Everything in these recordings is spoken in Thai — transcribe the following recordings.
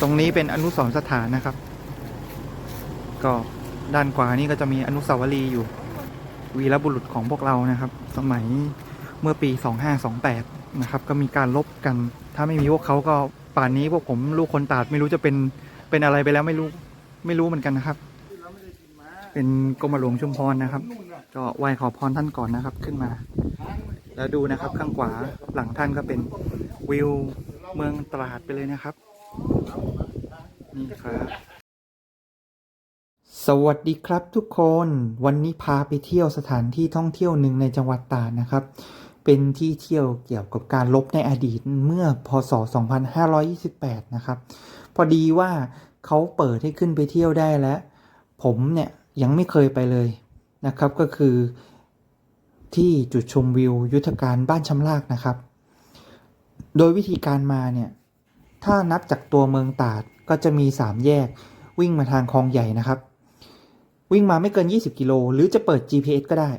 ตรงนี้เป็นอนุสรณ์สถานนะครับ ก็ด้านขวานี่ก็จะมีอนุสาวรีย์อยู่ วีรบุรุษของพวกเรานะครับ สมัยเมื่อปี 2528 นะครับ ก็มีการลบกัน ถ้าไม่มีพวกเขาก็ป่านนี้พวกผมลูกคนตาดไม่รู้จะเป็นเป็นอะไรไปแล้วไม่รู้ไม่รู้เหมือนกันนะครับ เป็นกรมหลวงชุมพรนะครับ ก็ไหว้ขอพรท่านก่อนนะครับขึ้นมา แล้วดูนะครับข้างขวาหลังท่านก็เป็นวิวเมืองตราดไปเลยนะครับ นี่ครับ สวัสดีครับทุกคน วันนี้พาไปเที่ยวสถานที่ท่องเที่ยวหนึ่งในจังหวัดตาดนะครับ เป็นที่เที่ยวเกี่ยวกับการลบในอดีตเมื่อพศ 2528 นะครับ พอดีว่าเขาเปิดให้ขึ้นไปเที่ยวได้แล้ว ผมเนี่ยยังไม่เคยไปเลยนะครับ ก็คือที่จุดชมวิวยุทธการบ้านชำลากนะครับ โดยวิธีการมาเนี่ย ถ้านับจากตัวเมืองตาดก็จะมี 3 แยก วิ่งมาทางคลองใหญ่นะครับ วิ่งมาไม่เกิน 20 กิโล หรือจะเปิด GPS ก็ได้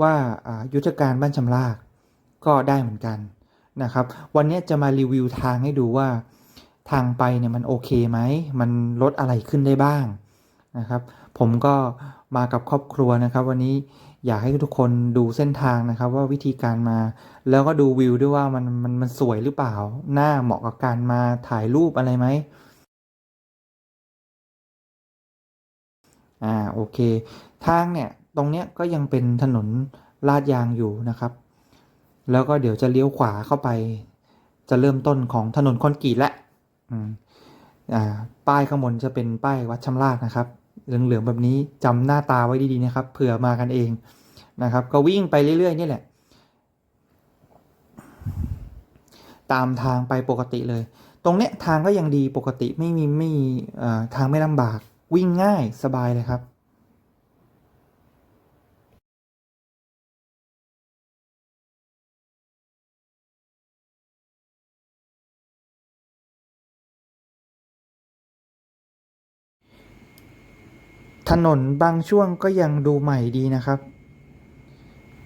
ว่าอ่ายุทธการบ้านชำลากก็ได้เหมือนกันนะครับ วันนี้จะมารีวิวทางให้ดูว่า ทางไปเนี่ยมันโอเคไหม มันลดอะไรขึ้นได้บ้างนะครับ ผมก็มากับครอบครัวนะครับ วันนี้ อยากให้ทุกคนดูเส้นทางนะครับ ว่าวิธีการมา แล้วก็ดูวิวด้วยว่ามันมันมันสวยหรือเปล่า หน้าเหมาะกับการมาถ่ายรูปอะไรไหมอ่าโอเค ทางเนี่ยตรงเนี้ยก็ยังเป็นถนนลาดยางอยู่นะครับ แล้วก็เดี๋ยวจะเลี้ยวขวาเข้าไป จะเริ่มต้นของถนนคอนกรีตและอืมอ่าป้ายข้างบนจะเป็นป้ายวัดชำลากนะครับ เหลืองๆแบบนี้จำหน้าตาไว้ดีๆนะครับเผื่อมากันเองนะครับ ก็วิ่งไปเรื่อยๆนี่แหละ ตามทางไปปกติเลย ตรงเนี้ยทางก็ยังดีปกติไม่มีไม่มีทางไม่ลำบากวิ่งง่ายสบายเลยครับ ถนนบางช่วงก็ยังดูใหม่ดีนะครับ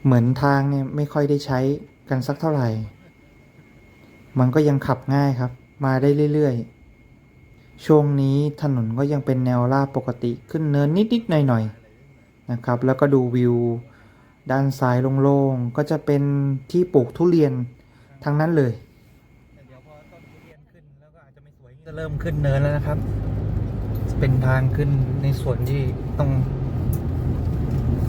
เหมือนทางเนี่ยไม่ค่อยได้ใช้กันสักเท่าไหร่ มันก็ยังขับง่ายครับ มาได้เรื่อยๆ ช่วงนี้ถนนก็ยังเป็นแนวราบปกติขึ้นเนินนิดๆหน่อยๆนะครับ แล้วก็ดูวิว ด้านซ้ายโล่งๆ ก็จะเป็นที่ปลูกทุเรียนทั้งนั้นเลยเดี๋ยวพอต้นทุเรียนขึ้นแล้วก็อาจจะไม่สวยจะเริ่มขึ้นเนินแล้วนะครับ เป็นทางขึ้นในส่วนที่ต้อง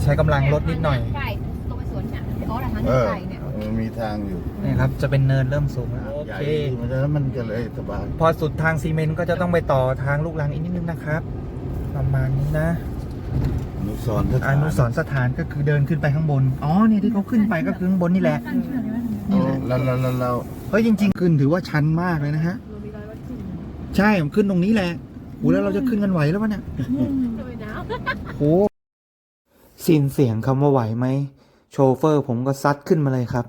ใช้กำลังรถนิดหน่อยไก่ตรงไปสวนเนี่ยอ๋อแต่ทางเออไก่เนี่ยมันมีทางอยู่นะครับ จะเป็นเนินเริ่มสูงแล้วโอใหญ่เคมันจะแล้วมันก็เลยสบายพอสุดทางซีเมนต์ก็จะต้องไปต่อทางลูกรังอีกนิดนึงนะครับ ประมาณนี้นะ อนุสรณ์สอถานนุสรณ์สถานก็คือเดินขึ้นไปข้างบน อ๋อเนี่ยที่เขาขึ้นไปก็คือข้างบนนี่แหละนี่แหละแล้วแล้วแล้วแล้วเฮ้ยจริง ๆ ขึ้นถือว่าชันมากเลยนะฮะใช่ผมขึ้นตรงนี้แหละ โหแล้วเราจะขึ้นกันไหวแล้ววะเนี่ยเลยนะโหสิ้นเสียงคำว่าไหวไหม โชเฟอร์ผมก็ซัดขึ้นมาเลยครับ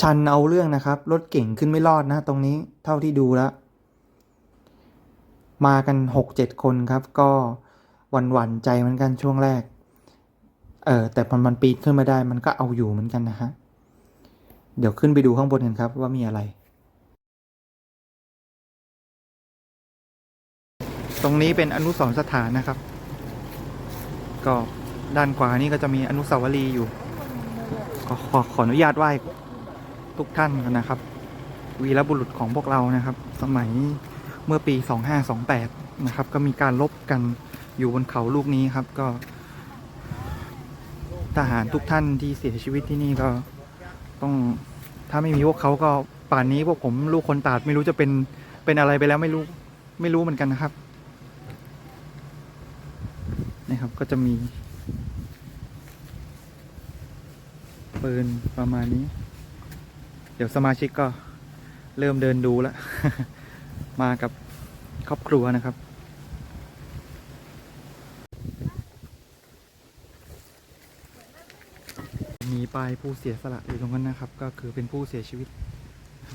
ชันเอาเรื่องนะครับ รถเก่งขึ้นไม่รอดนะ ตรงนี้เท่าที่ดูแล้ว มากันหกเจ็ดคนครับ ก็หวันหวั่นๆใจเหมือนกันช่วงแรก เออแต่พอมันปีนขึ้นมาได้ มันก็เอาอยู่เหมือนกันนะฮะ เดี๋ยวขึ้นไปดูข้างบนกันครับว่ามีอะไร ตรงนี้เป็นอนุสรณ์สถานนะครับ ก็ด้านขวานี่ก็จะมีอนุสาวรีย์อยู่ก็ขอขออนุญาตไหว้ทุกท่านกันนะครับ วีรบุรุษของพวกเรานะครับ สมัยเมื่อปี 2528 นะครับ ก็มีการลบกันอยู่บนเขาลูกนี้ครับ ก็ ทหารทุกท่านที่เสียชีวิตที่นี่ก็ต้องถ้าไม่มีพวกเขาก็ป่านนี้พวกผมลูกคนตาดไม่รู้จะเป็นเป็นอะไรไปแล้วไม่รู้ไม่รู้เหมือนกันนะครับ นะครับก็จะมีปืนประมาณนี้ เดี๋ยวสมาชิกก็เริ่มเดินดูแล้ว มากับครอบครัวนะครับ มีป้ายผู้เสียสละอยู่ตรงนั้นนะครับ ก็คือเป็นผู้เสียชีวิต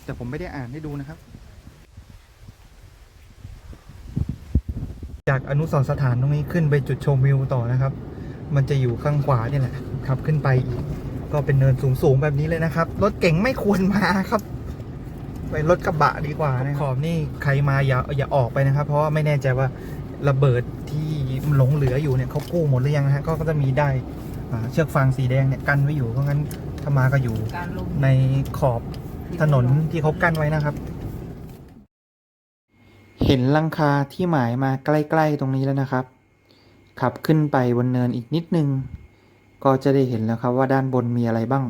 แต่ผมไม่ได้อ่านให้ดูนะครับ จากอนุสรณ์สถานตรงนี้ขึ้นไปจุดชมวิวต่อนะครับ มันจะอยู่ข้างขวาเนี่ยแหละขับขึ้นไปอีกก็เป็นเนินสูงๆแบบนี้เลยนะครับ รถเก๋งไม่ควรมาครับ ไปรถกระบะดีกว่านะขอบนี่ใครมาอย่าอย่าออกไปนะครับ เพราะว่าไม่แน่ใจว่าระเบิดที่หลงเหลืออยู่เนี่ยเขากู้หมดหรือยังนะฮะก็ก็จะมีได้อ่าเชือกฟางสีแดงเนี่ยกั้นไว้อยู่เพราะงั้นถ้ามาก็อยู่การลงในขอบถนนที่เขากั้นไว้นะครับ เห็นลังคาที่หมายมาใกล้ ๆ ตรงนี้แล้วนะครับ ขับขึ้นไปบนเนินอีกนิดนึง ก็จะได้เห็นแล้วครับว่าด้านบนมีอะไรบ้าง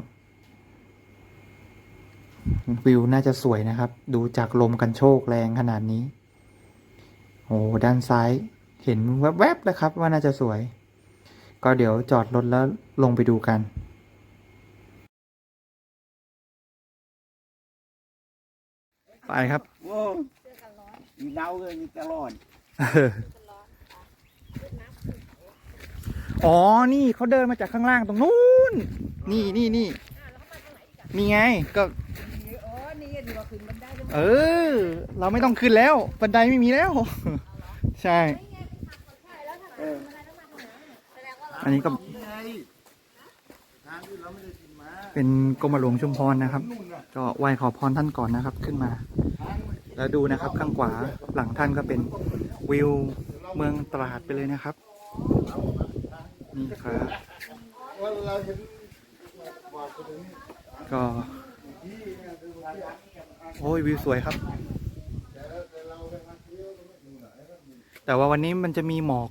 วิวน่าจะสวยนะครับ ดูจากลมกันโชกแรงขนาดนี้ โอ้ด้านซ้ายเห็นแวบๆแล้วครับ ว่าน่าจะสวย ก็เดี๋ยวจอดรถแล้วลงไปดูกันไปครับ มีเน่าเลยมีตลอดอ๋อ นี่เขาเดินมาจากข้างล่างตรงนู้น นี่นี่นี่นี่ไง ก็ เออ เราไม่ต้องขึ้นแล้ว บันไดไม่มีแล้ว ใช่ อันนี้ก็ เป็นกรมหลวงชุมพรนะครับ ก็ไหว้ขอพรท่านก่อนนะครับ ขึ้นมา แล้วดูนะครับข้างขวาหลังท่านก็เป็นวิวเมืองตราดไปเลยนะครับ นี่ครับ ก็โอ้ยวิวสวยครับ แต่ว่าวันนี้มันจะมีหมอก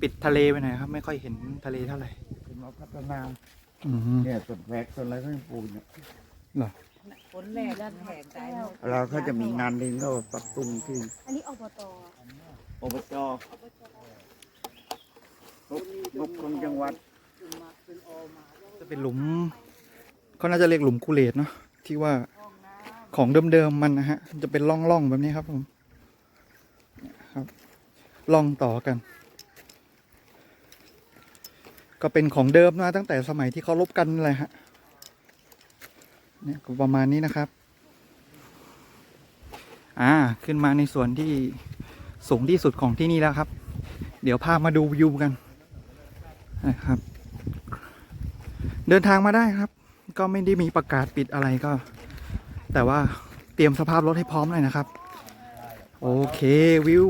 ปิดทะเลไปหน่อยครับ ไม่ค่อยเห็นทะเลเท่าไหร่เป็นมาพัฒนาอืมเนี่ยต้นแวกต้นอะไรก็ยังปลูกเนี่ยเหรอ ฝนแรกด้านแหกใจหมดเราเขาจะมีงานหนึ่งก็ปรับปรุงที่อันนี้อบตอบจงบของจังหวัด จะเป็นหลุมเขาน่าจะเรียกหลุมกุเลตเนาะที่ว่าของเดิมๆมันนะฮะมันจะเป็นร่องๆแบบนี้ครับผมเนี่ยครับร่องต่อกัน ก็เป็นของเดิมมาตั้งแต่สมัยที่เขาลบกันนั่นแหละฮะ เนี่ยก็ประมาณนี้นะครับ อ่าขึ้นมาในส่วนที่สูงที่สุดของที่นี่แล้วครับ เดี๋ยวพามาดูวิวกันนะครับ เดินทางมาได้ครับ ก็ไม่ได้มีประกาศปิดอะไรก็ แต่ว่าเตรียมสภาพรถให้พร้อมเลยนะครับ โอเควิว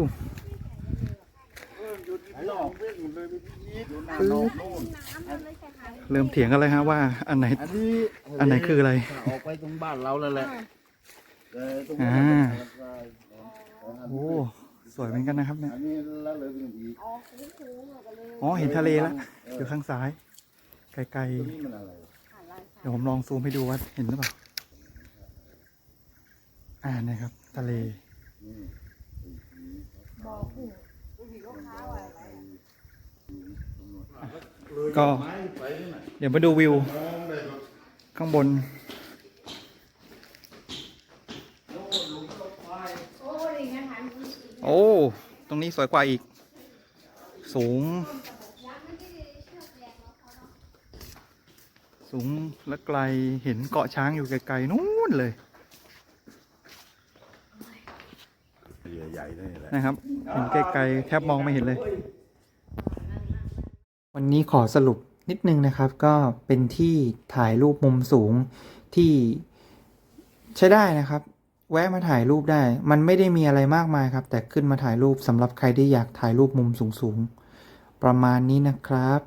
เริ่มเถียงกันเลยฮะว่า อันไหน อันนี้อันไหนคืออะไร ออกไปตรงบ้านเราแล้วแหละเออตรงอ่านั้นโอ้สวยเหมือนกันนะครับเนี่ยอันนี้ละเลยเป็นอีกอ๋อเห็นทะเลแล้วอยู่ข้างซ้าย ไกลตัวนี้มันอะไรๆเดี๋ยวผมลองซูมให้ดูว่าเห็นหรือเปล่าอ่านะครับ ทะเลก็ เดี๋ยวมาดูวิว ข้างบน โอ้ ตรงนี้สวยกว่าอีก สูง สูงและไกลเห็นเกาะช้างอยู่ไกลๆนู้นเลยเรือใหญ่นี่แหละนะครับเห็นไกลๆแทบมองไม่เห็นเลย วันนี้ขอสรุปนิดนึงนะครับ ก็เป็นที่ถ่ายรูปมุมสูงที่ใช้ได้นะครับ แวะมาถ่ายรูปได้ มันไม่ได้มีอะไรมากมายครับ แต่ขึ้นมาถ่ายรูปสำหรับใครที่อยากถ่ายรูปมุมสูงๆ ประมาณนี้นะครับ